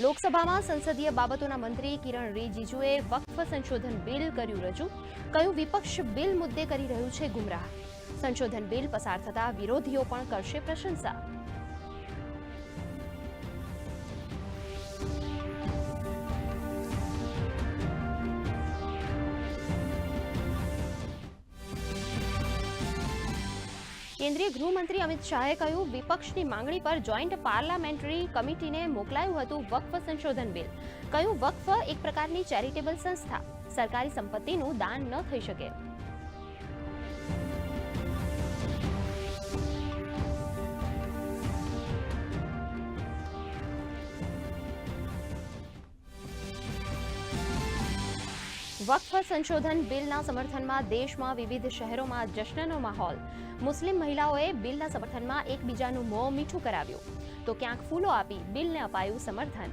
લોકસભામાં સંસદીય બાબતોના મંત્રી કિરણ રિજિજુએ વક્ફ સંશોધન બિલ કર્યું રજૂ. કયું વિપક્ષ બિલ મુદ્દે કરી રહ્યું છે ગુમરાહ. સંશોધન બિલ પસાર થતા વિરોધીઓ પણ કરશે પ્રશંસા. કેન્દ્રીય ગૃહમંત્રી અમિત શાહે કહ્યું, વિપક્ષની માંગણી પર જોઈન્ટ પાર્લામેન્ટરી કમિટીને મોકલાયું હતું વક્ફ સંશોધન બિલ. કહ્યું, વક્ફ એક પ્રકારની ચેરિટેબલ સંસ્થા. સરકારી સંપત્તિનું દાન ન થઈ શકે. વક્ફ સંશોધન બિલના સમર્થનમાં દેશમાં વિવિધ શહેરોમાં જશ્નનો માહોલ. મુસ્લિમ મહિલાઓએ બિલના સમર્થનમાં એકબીજાનું મોં મીઠું કરાવ્યું. તો ક્યાંક ફૂલો આપી બિલને અપાયું સમર્થન.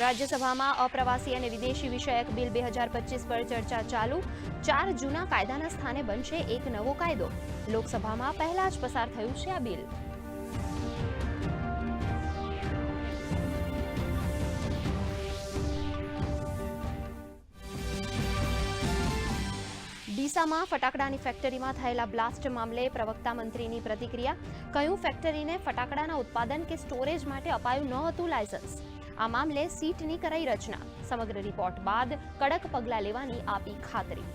રાજ્યસભામાં અપ્રવાસી અને વિદેશી વિષયક બિલ બે હજાર પચીસ પર ચર્ચા ચાલુ. ચાર જૂના કાયદાના સ્થાને બનશે એક નવો કાયદો. લોકસભામાં પહેલા જ પસાર થયું છે આ બિલ. ડીસામાં ફટાકડાની ફેક્ટરીમાં થયેલા બ્લાસ્ટ મામલે પ્રવક્તા મંત્રીની પ્રતિક્રિયા. કહ્યું, ફેક્ટરીને ફટાકડાના ઉત્પાદન કે સ્ટોરેજ માટે અપાયું ન હતું લાયસન્સ. આ મામલે સીટની કરાઈ રચના. સમગ્ર રિપોર્ટ બાદ કડક પગલાં લેવાની આપી ખાતરી.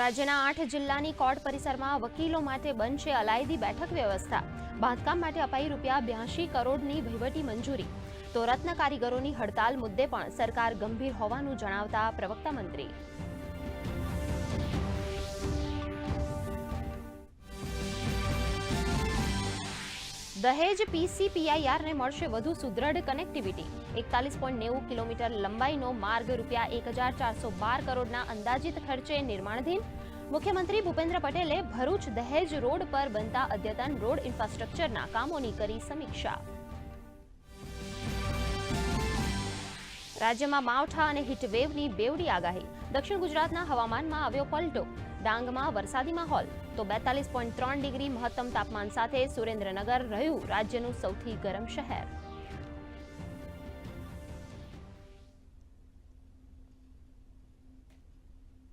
રાજ્યના આઠ જિલ્લાની કોર્ટ પરિસરમાં વકીલો માટે બનશે અલાયદી બેઠક વ્યવસ્થા. બાંધકામ માટે અપાઈ રૂપિયા બ્યાસી કરોડની વહીવટી મંજૂરી. તો રત્ન કારીગરોની હડતાલ મુદ્દે પણ સરકાર ગંભીર હોવાનું જણાવતા પ્રવક્તા મંત્રી. દહેજ પીસીપીઆઈઆરને મળશે વધુ સુદ્રઢ કનેક્ટિવિટી એકતાલીસ પોઈન્ટ નેવું કિલોમીટર લંબાઈનો માર્ગ રૂપિયા એક હજાર ચારસો બાર કરોડના અંદાજિત ખર્ચે નિર્માણધીન. મુખ્યમંત્રી ભૂપેન્દ્ર પટેલે ભરૂચ દહેજ રોડ પર બનતા અદ્યતન રોડ ઇન્ફ્રાસ્ટ્રક્ચરના કામોની કરી સમીક્ષા. રાજ્યમાં માવઠા અને હીટવેવની બેવડી આગાહી. દક્ષિણ ગુજરાતના હવામાનમાં આવ્યો પલટો. ડાંગમાં વરસાદી માહોલ. તો બેતાલીસ પોઈન્ટ ત્રણ ડિગ્રી મહત્તમ તાપમાન સાથે સુરેન્દ્રનગર રહ્યું રાજ્યનું સૌથી ગરમ શહેર.